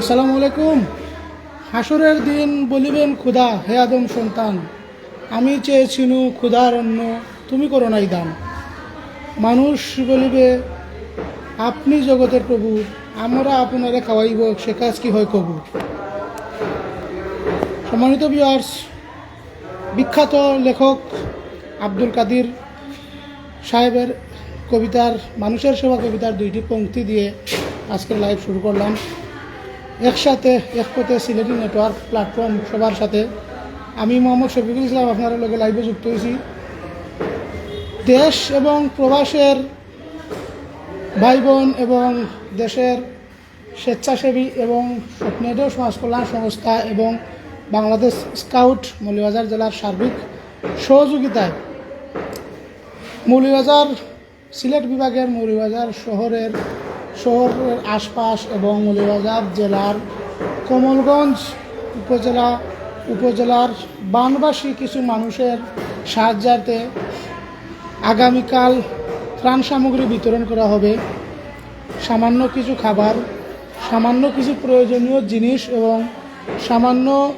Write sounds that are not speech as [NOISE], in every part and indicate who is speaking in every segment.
Speaker 1: আসসালামু আলাইকুম। হাসরের দিন বলিবেন ক্ষুধা হে আদম সন্তান, আমি চেয়েছিনু ক্ষুধার অন্য তুমি করো নাই দান। মানুষ বলিবে, আপনি জগতের প্রভু, আমরা আপনারে খাওয়াইব, সে কাজ কি হয় কবু সম্মানিত বিয়ার্স বিখ্যাত লেখক আব্দুল কাদির সাহেবের কবিতার, মানুষের সেবা কবিতার দুইটি পংক্তি দিয়ে আজকের লাইভ শুরু করলাম। একসাথে, একপথে সিলেটি নেটওয়ার্ক প্ল্যাটফর্ম সবার সাথে। আমি মোহাম্মদ শফিকুল ইসলাম আপনার লগে লাইভে যুক্ত হয়েছি। দেশ এবং প্রবাসের ভাই বোন এবং দেশের স্বেচ্ছাসেবী এবং স্বপ্নেদেও সমাজ কল্যাণ সংস্থা এবং বাংলাদেশ স্কাউট মৌলিবাজার জেলার সার্বিক সহযোগিতায় মৌলিবাজার সিলেট বিভাগের মৌলিবাজার শহরের শহরের আশপাশ এবং মৌলিবাজার জেলার কমলগঞ্জ উপজেলা, উপজেলার বানবাসী কিছু মানুষের সাহায্যার্থে আগামীকাল ত্রাণ সামগ্রী বিতরণ করা হবে। সামান্য কিছু খাবার, সামান্য কিছু প্রয়োজনীয় জিনিস এবং সামান্য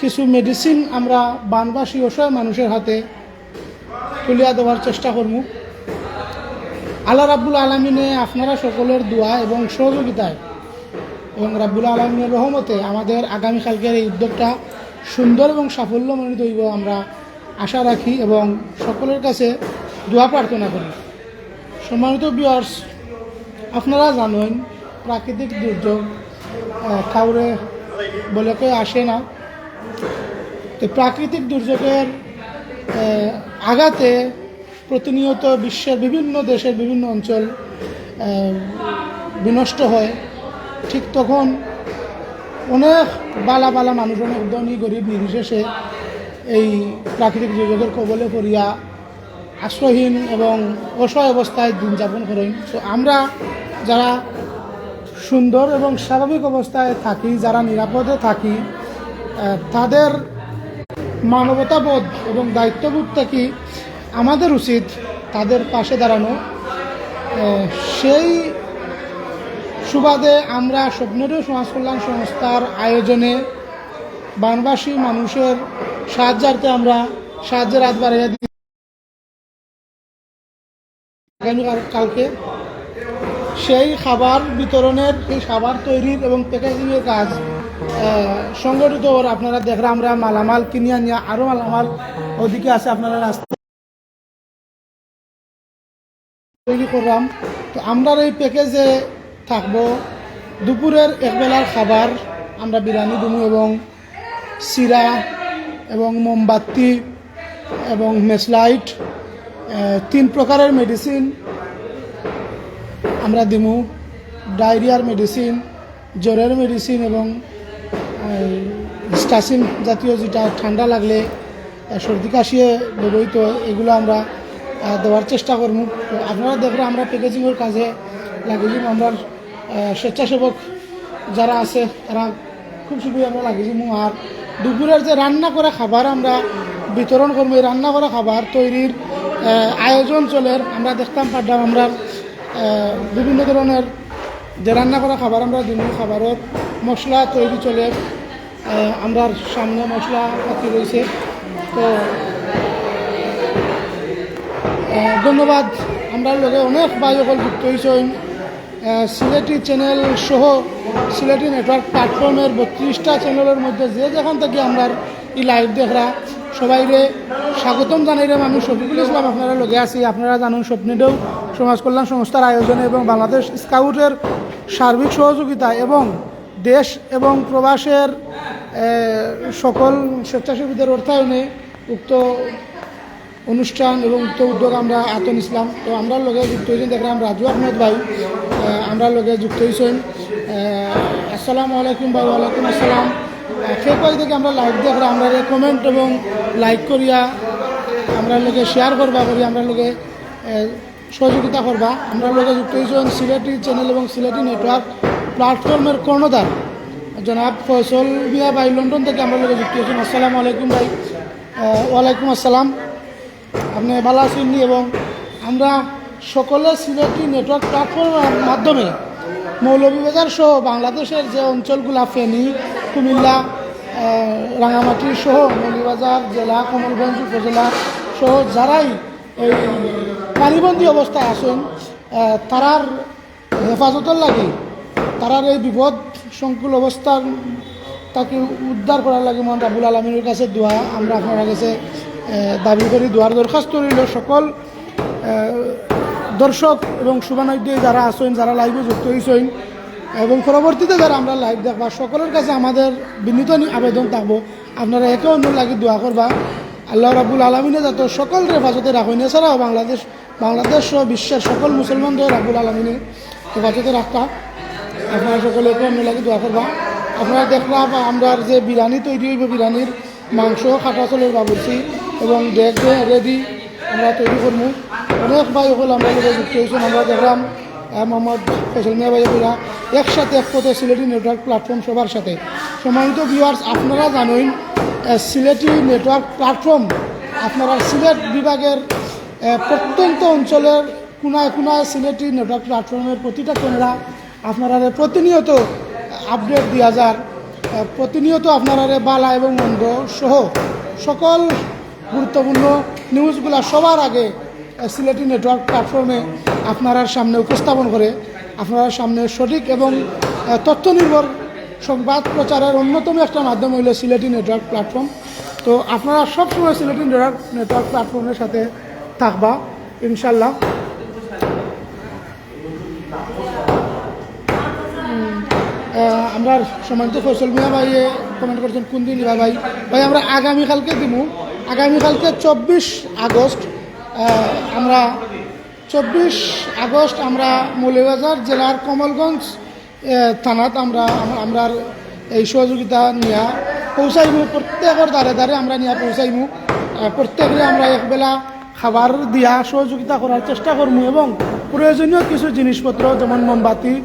Speaker 1: কিছু মেডিসিন আমরা বানবাসী অসহায় মানুষের হাতে তুলিয়া দেওয়ার চেষ্টা করব আল্লাহ রাব্বুল আলমিনে আপনারা সকলের দোয়া এবং সহযোগিতায় এবং রাব্বুল আলমিনের রহমতে আমাদের আগামীকালকের এই উদ্যোগটা সুন্দর এবং সাফল্যমণ্ডিত হইব আমরা আশা রাখি এবং সকলের কাছে দোয়া প্রার্থনা করি। সম্মানিত বিয়ার্স আপনারা জানেন প্রাকৃতিক দুর্যোগ কাউরে বলে কেউ আসে না। তো প্রাকৃতিক দুর্যোগের আঘাতে প্রতিনিয়ত বিশ্বের বিভিন্ন দেশের বিভিন্ন অঞ্চল বিনষ্ট হয়। ঠিক তখন অনেক বালা বালা মানুষ অনেক ধনী গরিব নির্বিশেষে এই প্রাকৃতিক দুর্যোগের কবলে পড়িয়া আশ্রয়হীন এবং অসহায় অবস্থায় দিন যাপন করেন। তো আমরা যারা সুন্দর এবং স্বাভাবিক অবস্থায় থাকি, যারা নিরাপদে থাকি তাদের মানবতাবোধ এবং দায়িত্ববোধ থেকে আমাদের উচিত তাদের পাশে দাঁড়ানো। সেই সুবাদে আমরা স্বপ্নেরও সমাজ কল্যাণ সংস্থার আয়োজনে বানবাসী মানুষের সাহায্যার্থে আমরা সাহায্যের হাত বাড়াইয়া দিই আগামী কাল- কালকে সেই খাবার বিতরণের, সেই খাবার তৈরির এবং প্যাকেজিংয়ের কাজ সংগঠিত আপনারা দেখরা আমরা মালামাল কিনে আনিয়া আরও মালামাল ওদিকে আছে, আপনারা রাস্তা তৈরি করলাম। তো আমরা এই প্যাকেজে থাকব। দুপুরের একবেলার খাবার, আমরা বিরিয়ানি, দিমু এবং সিরা এবং মোমবাতি এবং মেসলাইট তিন প্রকারের মেডিসিন আমরা দিমু। ডায়রিয়ার মেডিসিন জ্বরের মেডিসিন এবং স্টাসিন জাতীয় যেটা ঠান্ডা লাগলে সর্দি কাশিয়ে ব্যবহৃত, এগুলো আমরা দেওয়ার চেষ্টা করব। আপনারা দেখবেন আমরা প্যাকেজিংয়ের কাজে লাগিয়ে আমরা স্বেচ্ছাসেবক যারা আছে, তারা খুব শীঘ্রই আমরা লাগিয়ে আর দুপুরের যে রান্না করা খাবার আমরা বিতরণ করব, এই রান্না করা খাবার তৈরির আয়োজন চলে। আমরা দেখতাম পারতাম আমরা বিভিন্ন ধরনের যে রান্না করা খাবার, আমরা দিন খাবারের মশলা তৈরি চলে। আমরা সামনে মশলা পাতি রয়েছে। তো ধন্যবাদ। আমরা লগে অনেক ভাই সকল যুক্ত হয়েছেন সিলেটি চ্যানেল সহ সিলেটি নেটওয়ার্ক প্ল্যাটফর্মের বত্রিশটা চ্যানেলের মধ্যে যে যেখান থেকে আমরা এই লাইভ দেখরা, সবাইরে স্বাগতম জানাইলে আমি শফিকুল ইসলাম। আপনারা লগে আছি, আপনারা জানুন স্বপ্নেদেও সমাজ কল্যাণ সংস্থার আয়োজনে এবং বাংলাদেশ স্কাউটের সার্বিক সহযোগিতা এবং দেশ এবং প্রবাসের সকল স্বেচ্ছাসেবীদের অর্থায়নে উক্ত অনুষ্ঠান এবং উক্ত উদ্যোগ আমরা আতন ইসলাম তো আমরা লগে যুক্ত হয়েছেন দেখলাম রাজু আহমেদ ভাই আমরা লগে যুক্ত হয়েছেন। আসসালামু আলাইকুম ভাই, ওয়ালাইকুম আসসালাম। ফেসবুক থেকে আমরা লাইক দেখরা, আমরা কমেন্ট এবং লাইক করিয়া আমরা লোকে শেয়ার করবা করি, আমরা লোকে সহযোগিতা করবা। আমরা লোকে যুক্ত হয়েছেন সিলেটি চ্যানেল এবং সিলেটি নেটওয়ার্ক প্ল্যাটফর্মের কর্ণধার, জনাব ফয়সল বিয়া ভাই, লন্ডন থেকে আমরা লোকে যুক্ত হয়েছেন আসসালামু আলাইকুম ভাই। ওয়ালাইকুম আসসালাম। আপনি ভালো আছেন নি? এবং আমরা সকলে সিলেটি নেটওয়ার্ক প্ল্যাটফর্মের মাধ্যমে মৌলভীবাজার সহ বাংলাদেশের যে অঞ্চলগুলা, ফেনী, কুমিল্লা রাঙামাটি সহ মৌলভীবাজার জেলা, কমলগঞ্জ উপজেলা সহ যারাই এই পানিবন্দী অবস্থায় আসেন তারার হেফাজতের লাগে, তারার এই বিপদ সংকুল অবস্থার তাকে উদ্ধার করার লাগে মহান রাবুল আলমীর কাছে দোয়া। আমরা আপনার কাছে দাবি করি, দোয়ার দরখাস্ত রইল সকল দর্শক এবং শুভানৈদ্য যারা আছেন, যারা লাইভে যুক্ত হয়েছেন এবং পরবর্তীতে যারা আমরা লাইভ দেখবা, সকলের কাছে আমাদের বিনীত আবেদন থাকব, আপনারা একে অন্য লাগি দোয়া করবা। আল্লাহ রাবুল আলমিনে যাতে সকল হেফাজতে রাখেন। এছাড়াও বাংলাদেশ বাংলাদেশ সহ বিশ্বের সকল মুসলমানদের রাবুল আলমিনে হেফাজতে রাখা আপনারা সকলে একে অন্য লাগি দোয়া করবা। আপনারা দেখলাম আমরা যে বিরিয়ানি তৈরি হইব, বিরিয়ানির মাংস খাটা চলের বাবুর্চি এবং ডেক রেডি আমরা তৈরি করব। অনেক ভাই হল আমরা যুক্ত হয়েছেন, আমরা দেখলাম মোহাম্মদ ফসল মিয়া ভাই একসাথে এক পথে সিলেটি নেটওয়ার্ক প্ল্যাটফর্ম সবার সাথে। সম্মানিত ভিউয়ার্স আপনারা জানেন সিলেটি নেটওয়ার্ক প্ল্যাটফর্ম আপনারা সিলেট বিভাগের প্রত্যন্ত অঞ্চলের কোনায় কোনায় সিলেটি নেটওয়ার্ক প্ল্যাটফর্মের প্রতিটা ক্যামেরা আপনারা প্রতিনিয়ত আপডেট দেওয়া যার। প্রতিনিয়ত আপনারা বালা এবং মন্দ সহ সকল গুরুত্বপূর্ণ নিউজগুলা সবার আগে সিলেটি নেটওয়ার্ক প্ল্যাটফর্মে আপনার সামনে উপস্থাপন করে আপনার সামনে সঠিক এবং তথ্য নির্ভর সংবাদ প্রচারের অন্যতম একটা মাধ্যম হইল সিলেটি নেটওয়ার্ক প্ল্যাটফর্ম। তো আপনারা সবসময় সিলেটি নেটওয়ার্ক নেটওয়ার্ক প্ল্যাটফর্মের সাথে থাকবা ইনশাল্লাহ আমরা সম্মানিত ফসল মিয়া ভাই কমেন্ট করছেন কোন দিন নিবা ভাই? ভাই আমরা আগামীকালকে দিব। আগামীকালকে চব্বিশ আগস্ট আমরা চব্বিশ আগস্ট আমরা মৌলবাজার জেলার কমলগঞ্জ থানাত আমরা আম- আমরা এই সহযোগিতা নিয়া পৌঁছাইমু। প্রত্যেকের দ্বারে দ্বারে আমরা নিয়া পৌঁছাইমু। আহ, প্রত্যেকরে আমরা একবেলা খাবার দিয়া সহযোগিতা করার চেষ্টা করব এবং প্রয়োজনীয় কিছু জিনিসপত্র যেমন মোমবাতি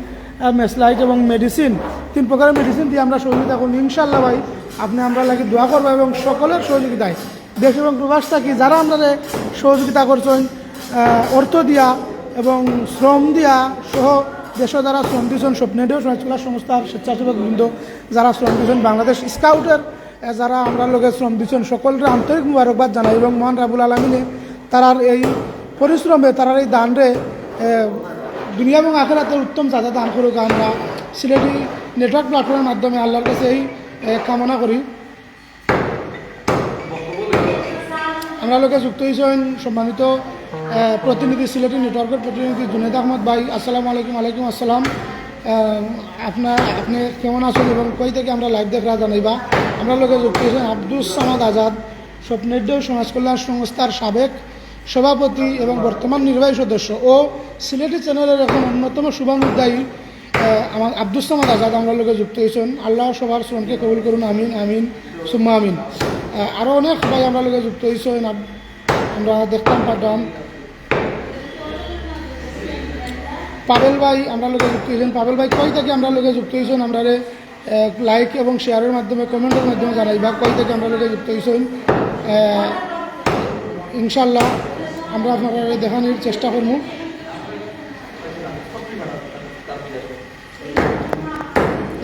Speaker 1: মেসলাইট এবং মেডিসিন, তিন প্রকারের মেডিসিন দিয়ে আমরা সহযোগিতা করব। ইনশাল্লাহ ভাই, আপনি আমরা লাগে দোয়া করব এবং সকলের সহযোগিতায়। দেশ এবং প্রবাস থাকি, যারা আমরা সহযোগিতা করছেন অর্থ দিয়া এবং শ্রম দিয়া সহ দেশ যারা শ্রম দিয়েছেন স্বপ্নেদেও সমাজকলা সংস্থার স্বেচ্ছাসেবক বৃন্দ যারা শ্রম দিয়েছেন, বাংলাদেশ স্কাউটের যারা আমরা লোকে শ্রম দিচ্ছেন সকলকে আন্তরিক মুবারকবাদ জানাই এবং মহান রাবুল আলমিনে তারার এই পরিশ্রমে, তারার এই দানরে দুনিয়া এবং আখেরাতে উত্তম চাঁদা দান করুক আমরা। সিলেটি নেটওয়ার্ক প্ল্যাটফর্মের মাধ্যমে আল্লাহর কাছে এই কামনা করি। আমরা লোকে যুক্ত হয়েছেন সম্মানিত প্রতিনিধি, সিলেটি নেটওয়ার্কের প্রতিনিধি জুনেদ আহমদ ভাই। আসসালামু আলাইকুম আলাইকুম আসসালাম। আপনার আপনি কেমন আছেন এবং কই থেকে আমরা লাইভ দেখা জানাইবা? আমরা লোকে যুক্ত হয়েছেন আব্দুস সামাদ আজাদ, স্বপ্নের সমাজ কল্যাণ সংস্থার সাবেক সভাপতি এবং বর্তমান নির্বাহী সদস্য ও সিলেটি চ্যানেলের এখন অন্যতম শুভানুদ্দায়ী আমার আব্দুল সামাদ আজাদ আমরা লোকে যুক্ত হয়েছেন। আল্লাহ সবার শ্রমকে কবুল করুন, আমিন আমিন, সুম্মা আমিন। আরও অনেক ভাই আমরা লোকে যুক্ত হয়েছেন আমরা দেখতাম পারতাম পাবেল ভাই আমরা লোকে যুক্ত হয়েছেন। পাবেল ভাই কই থেকে আমরা লোকে যুক্ত হয়েছেন? আমরা লাইক এবং শেয়ারের মাধ্যমে কমেন্টের মাধ্যমে জানাইবা কই থেকে আমরা লোকে যুক্ত হয়েছেন? ইনশাল্লাহ আমরা আপনারা দেখানোর চেষ্টা করব।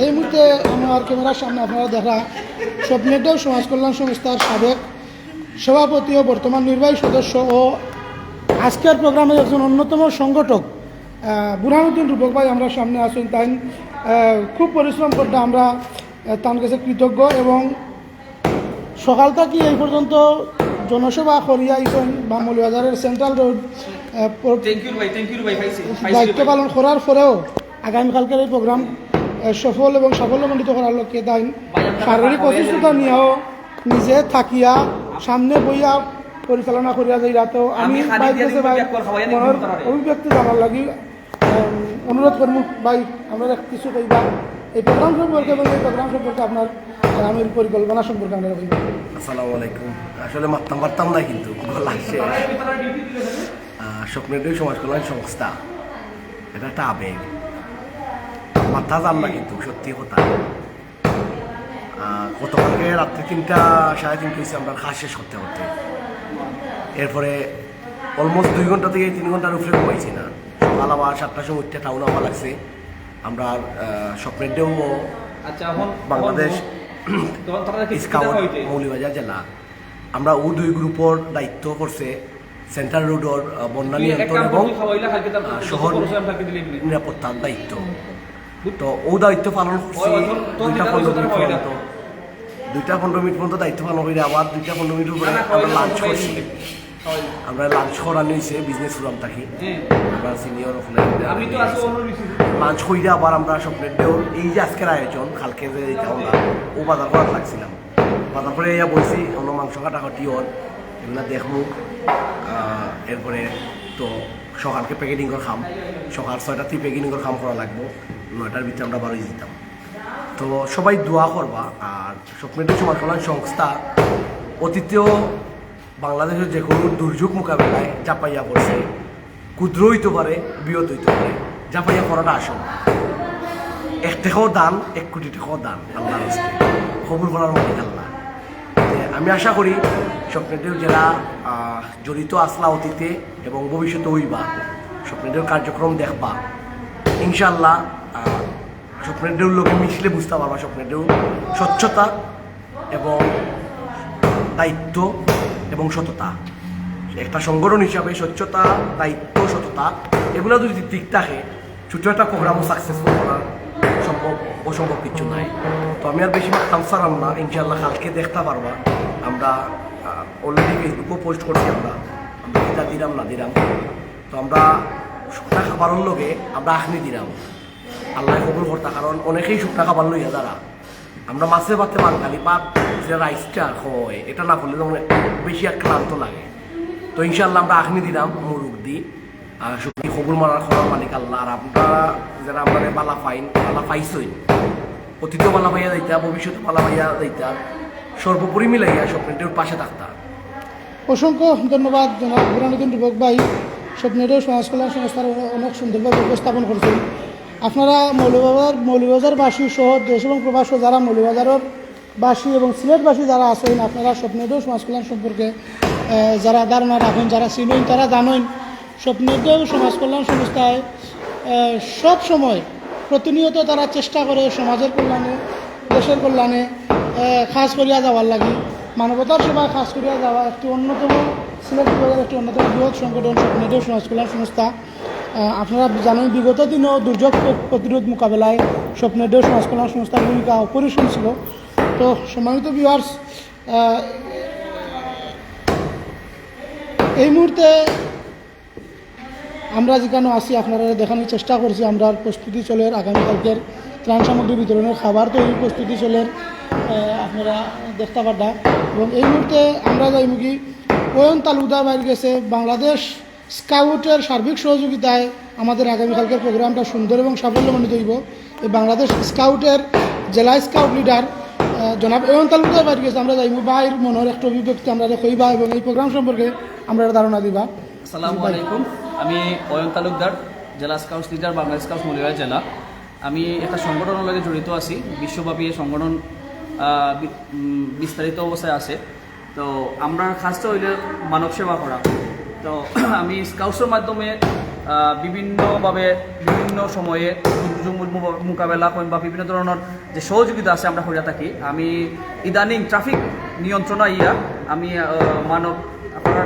Speaker 1: এই মুহূর্তে আমার ক্যামেরার সামনে আপনারা দেখা স্বপ্নেটাও সমাজ কল্যাণ সংস্থার সাবেক সভাপতি ও বর্তমান নির্বাহী সদস্য ও আজকের প্রোগ্রামের একজন অন্যতম সংগঠক বুরহানুদ্দিন রূপক ভাই আমরা সামনে আসেন তাই খুব পরিশ্রম করতে আমরা তার কাছে কৃতজ্ঞ এবং সকাল থেকে এই পর্যন্ত জনসভা করিয়া আইসন বা মৌলবাজারের সেন্ট্রাল রোড দায়িত্ব পালন করার পরেও আগামীকালকের এই প্রোগ্রাম সফল এবং সাফল্যমণ্ডিত করার লক্ষ্যে তাই শারীরিক অসুস্থতা নিয়েও নিজে থাকিয়া সামনে বইয়া পরিচালনা করিয়া যাই রাতেও আমি মনের অভিব্যক্তি জানার লাগি অনুরোধ করব, ভাই আমরা কিছু কইবা এই প্রোগ্রাম সম্পর্কে এবং এই প্রোগ্রাম সম্পর্কে আপনার আগামীর পরিকল্পনা সম্পর্কে আমরা কইবা
Speaker 2: আসসালামু আলাইকুম। আসলে মারতাম পারতাম না কিন্তু স্বপ্নের সমাজ কল্যাণ সংস্থা। এটা একটা আবেগ। মাথা যান না কিন্তু, সত্যি কথা। গতকালকে রাত্রি তিনটা, সাড়ে তিনটা হয়েছে, আমরা খাস শেষ করতে করতে। এরপরে অলমোস্ট দুই ঘণ্টা থেকে তিন ঘণ্টার উপরে ঘুমাইছি না। সকাল আবার সাতটার সময় উঠতে টাউন হওয়া লাগছে। আমরা স্বপ্নের ডেউ
Speaker 3: আচ্ছা
Speaker 2: বাংলাদেশ স্কাউট মৌলিবাজার জেলা। আমরা ও দুই গ্রুপর দায়িত্ব করছে সেন্ট্রাল রোডর বন্যা নিয়ন্ত্রণ এবং শহর নিরাপত্তার দায়িত্ব। তো ও দায়িত্ব পালন করছি দুইটা পনেরো মিনিট পর্যন্ত। দুইটা পনেরো মিনিট পর্যন্ত দায়িত্ব পালন করে আবার দুইটা পনেরো মিনিট উপরে আমরা লাঞ্চ করছি। আমরা লাঞ্চ করা নিয়েছে বিজনেস ফোরাম থাকি আমরা সিনিয়র
Speaker 3: রিসিভ
Speaker 2: লাঞ্চ কইরা আবার আমরা স্বপ্নের দেওর এই যে আজকের আয়োজন কালকে যে এইটা আমরা ও বাজার করা লাগছিলাম। বাজার করে ইয়া বলছি অন্য মাংস কাটাকাটি ওর এগুলো দেখব। এরপরে তো সকালকে প্যাকেটিং করে খাম। সকাল ছয়টাতে প্যাকেটিং করে খাম করা লাগবো। নয়টার ভিতরে আমরা বারোই যেতাম তো সবাই দোয়া করবা। আর স্বপ্নের সমাজ কল্যাণ সংস্থা অতীতেও বাংলাদেশের যে কোনো দুর্যোগ মোকাবেলায় চাপাইয়া পড়ছে ক্ষুদ্র হইতে পারে বৃহৎ হইতে পারে জাপাইয়া পড়াটা আসল। এক টাকাও দান এক কোটি টাকাও দান আল্লাহর হস্তে খবর করার মালিক আল্লাহ। আমি আশা করি স্বপ্নেদের যারা জড়িত আসলা অতীতে এবং ভবিষ্যতে হইবা স্বপ্নেদের কার্যক্রম দেখবা। ইনশাল্লাহ আহ, স্বপ্নেদের লোকে মিশলে বুঝতে পারবা স্বপ্নেদের স্বচ্ছতা এবং দায়িত্ব এবং সততা। একটা সংগঠন হিসাবে স্বচ্ছতা, দায়িত্ব, সততা, এগুলো যদি ঠিক থাকে ছোট একটা প্রোগ্রামও সাকসেসফুল করা সম্ভব অসম্ভব কিছু নাই। তো আমি আর বেশি মাত্রাম সারাম না ইনশাল্লাহ কালকে দেখতে পারবা। আমরা অলরেডি ফেসবুকেও পোস্ট করছি আমরা। আমরা কিতা দিলাম না দিলাম। তো আমরা শুকনা খাবারের লগে আমরা আখনি দিলাম। আল্লাহ কবুল করতা, কারণ অনেকেই শুকনা খাবার লইয়া যারা। আমরা মাছে ভাতে বাঙালি বা যে রাইসটা হয়, এটা না করলে যেমন বেশি ক্লান্ত লাগে। তো ইনশাল্লাহ আমরা আখনি দিলাম মুরুখ দি। আর শুকনি কবুল মারার খবর মালিক আল্লাহ। আর আপনারা যারা আমরা বালা পাইন বালা পাইছই অতীতেও বালা পাইয়া যাইতা ভবিষ্যতে বালা পাইয়া যাইতা সর্বোপরি মিলাইয়া স্বপ্নটির পাশে থাকতা।
Speaker 1: অসংখ্য ধন্যবাদ জনাব ভাই। স্বপ্নের সমাজ কল্যাণ সংস্থার অনেক সুন্দরভাবে উপস্থাপন করছেন। আপনারা মৌলবাজার মৌলবাজারবাসী সহ দেশ এবং প্রবাস যারা মৌলবাজারের বাসী এবং সিলেটবাসী যারা আছেন, আপনারা স্বপ্নেরও সমাজ কল্যাণ সম্পর্কে যারা ধারণা রাখেন, যারা চিনেন, তারা জানেন, স্বপ্নেরও সমাজ কল্যাণ সংস্থায় সব সময় প্রতিনিয়ত তারা চেষ্টা করে সমাজের কল্যাণে, দেশের কল্যাণে খাস করিয়া যাওয়ার লাগে। মানবতার সেবায় খাস করিয়া যাওয়া একটি অন্যতম, সিলেট একটি অন্যতম বৃহৎ সংগঠন স্বপ্নেদেও সমাজ কল্যাণ সংস্থা। আপনারা জানেন বিগত দিনেও দুর্যোগ প্রতিরোধ মোকাবেলায় স্বপ্নেদেও সমাজ কল্যাণ সংস্থার ভূমিকা অপরিসীম ছিল। তো সম্মানিত ভিউয়ার্স এই মুহূর্তে আমরা যেখানে আসি আপনারা দেখানোর চেষ্টা করছি আমরা প্রস্তুতি চলের আগামীকালকের ত্রাণ সামগ্রী বিতরণের খাবার তৈরির প্রস্তুতি আহ, আপনারা দেখতে পারবা এবং এই মুহূর্তে আমরা যাইমুখী ওয়ন তালুকদার বাইরে গেছে বাংলাদেশ স্কাউটের সার্বিক সহযোগিতায় আমাদের আগামীকালকের প্রোগ্রামটা সুন্দর এবং সাফল্যমণ্ডিত হইব। এই বাংলাদেশ স্কাউটের জেলা স্কাউট লিডার জনাব ওয়ন তালুকদার বাইরে গেছে আমরা যাইমু। বাইর মনের একটা অভিব্যক্তি আমরা কইবা এবং এই প্রোগ্রাম সম্পর্কে আমরা ধারণা দিবা।
Speaker 3: আসসালামু আলাইকুম। আমি অয়ন তালুকদার জেলা scouts leader Bangladesh scouts Malibagh জেলা। আমি একটা সংগঠনের লগে জড়িত আছি। বিশ্বব্যাপী এই সংগঠন বিস্তারিত অবস্থায় আছে। তো আমরা খাসটা হইলে মানব সেবা করা। তো [CLEARS THROAT] আমি স্কাউটসের মাধ্যমে বিভিন্নভাবে বিভিন্ন সময়ে দুর্যোগ মোকাবেলা করেন বা বিভিন্ন ধরনের যে সহযোগিতা আছে আমরা হইয়া থাকি। আমি ইদানিং ট্রাফিক নিয়ন্ত্রণ ইয়া আমি মানব আপনার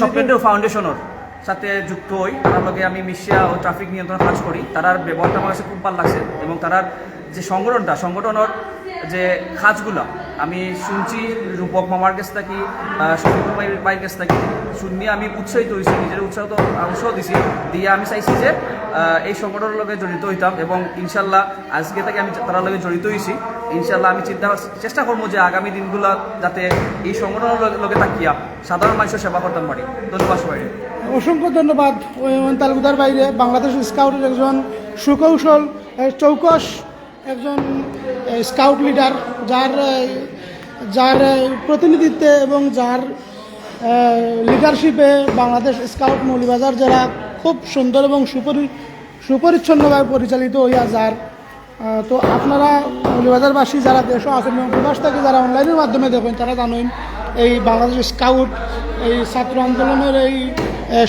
Speaker 3: স্বপ্নেন্দ্র ফাউন্ডেশনের সাথে যুক্ত হই তার লগে আমি মিশিয়া ও ট্রাফিক নিয়ন্ত্রণ কাজ করি। তারার ব্যবহারটা আমার কাছে খুব ভালো লাগছে এবং তারার যে সংগঠনটা সংগঠনের যে কাজগুলা আমি শুনছি রূপক মামার কাছ থাকি শফিক ভাইয়ের কাছ থাকি। শুনি, আমি উৎসাহিত হয়েছি নিজের উৎসাহ তো দিছি, দিয়ে আমি চাইছি যে এই সংগঠনের লগে জড়িত হইতাম এবং ইনশাল্লাহ আজকে থেকে আমি তার লগে জড়িত হয়েছি ইনশাল্লাহ আমি চিন্তা চেষ্টা করব যে আগামী দিনগুলা যাতে এই সংগঠনের লগে- তাকিয়া সাধারণ মানুষের সেবা করতাম পারি। ধন্যবাদ সবাই
Speaker 1: অসংখ্য ধন্যবাদ তালুকদার বাইরে বাংলাদেশ স্কাউটের একজন সুকৌশল চৌকস, একজন স্কাউট লিডার, যার যার প্রতিনিধিত্বে এবং যার লিডারশিপে বাংলাদেশ স্কাউট মৌলিবাজার জেলা খুব সুন্দর এবং সুপরি সুপরিচ্ছন্নভাবে পরিচালিত হইয়া যার। তো আপনারা মৌলিবাজারবাসী যারা দেশ আছেন এবং প্রবাস থেকে যারা অনলাইনের মাধ্যমে দেখেন, তারা জানেন এই বাংলাদেশ স্কাউট এই ছাত্র আন্দোলনের এই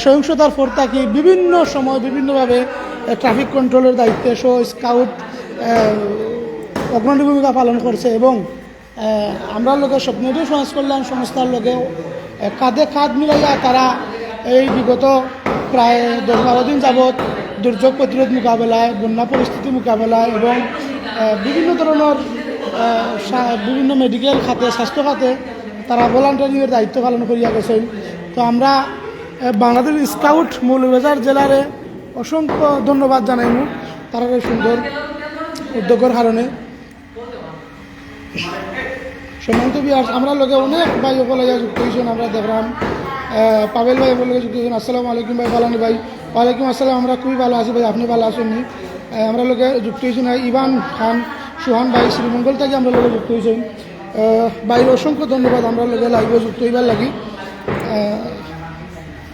Speaker 1: সহিংসতার পর থাকি বিভিন্ন সময় বিভিন্নভাবে ট্রাফিক কন্ট্রোলের দায়িত্বে সহ স্কাউট অগ্রণী ভূমিকা পালন করছে এবং আমরা লোকের স্বপ্নদীয় সমাজ কল্যাণ সংস্থার লোকেও কাঁধে কাঁধ মিলাইয়া তারা এই বিগত প্রায় দশ বারো দিন যাবৎ দুর্যোগ প্রতিরোধ মোকাবেলায়, বন্যা পরিস্থিতি মোকাবেলায় এবং বিভিন্ন ধরনের বিভিন্ন মেডিকেল খাতে, স্বাস্থ্য খাতে তারা ভলান্টারিংয়ের দায়িত্ব পালন করিয়া গেছেন। তো আমরা বাংলাদেশ স্কাউট মৌলবাজার জেলারে অসংখ্য ধন্যবাদ জানাইমু তারা সুন্দর উদ্যোগের কারণে। সম্মানিত বিহার আমরা লোকে অনেক ভাই সকলে যুক্ত হয়েছেন আমরা দেখলাম পাবেল ভাই বলে যুক্ত হয়েছেন। আসসালামু আলাইকুম ভাই বালানি ভাই? ওয়ালাইকুম আসসালাম, আমরা খুবই ভালো আছি ভাই, আপনি ভালো আছেন? আমরা লোকে যুক্ত হয়েছেন ইভান খান, সুহান ভাই, শ্রীমঙ্গল থেকে আমরা লোকে যুক্ত হয়েছেন ভাইয়ের অসংখ্য ধন্যবাদ, আমরা লোকে লাইভে যুক্ত হইবার লাগি।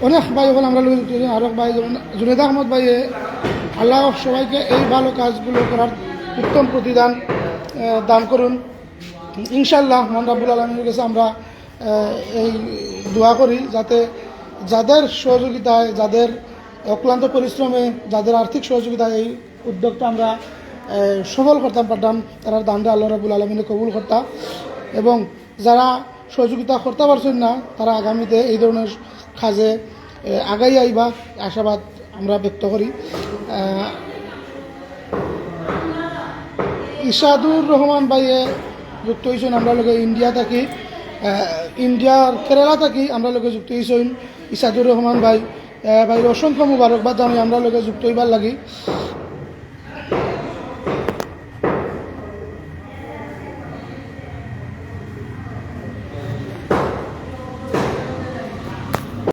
Speaker 1: অনেক ভাই হল আমরা লোক যুক্ত হয়েছেন আরও ভাই যেমন জুনেদ আহমদ ভাইয়ে, আল্লাহ সবাইকে এই ভালো কাজগুলো করার উত্তম প্রতিদান দান করুন। ইনশাল্লাহ মহান রাব্বুল আলমীর কাছে আমরা এই দোয়া করি যাতে যাদের সহযোগিতায়, যাদের অক্লান্ত পরিশ্রমে, যাদের আর্থিক সহযোগিতায় এই উদ্যোগটা আমরা সফল করতাম পারতাম তারা দানটা আল্লাহ রাবুল আলমিনে কবুল করতাম এবং যারা সহযোগিতা করতে পারছেন না, তারা আগামীতে এই ধরনের কাজে আগাই আইবা, আশাবাদ আমরা ব্যক্ত করি। ইশাদুর রহমান ভাইয়ে যুক্ত হয়েছেন, আমরা লোকে ইন্ডিয়া থাকি ইন্ডিয়ার কেরালা থাকি, আমরা লোকে যুক্ত হয়েছেন ইসাদুর রহমান ভাই। ভাই অসংখ্য মুবারকবাদ জানি আমরা লোকে যুক্ত হইবার লাগি।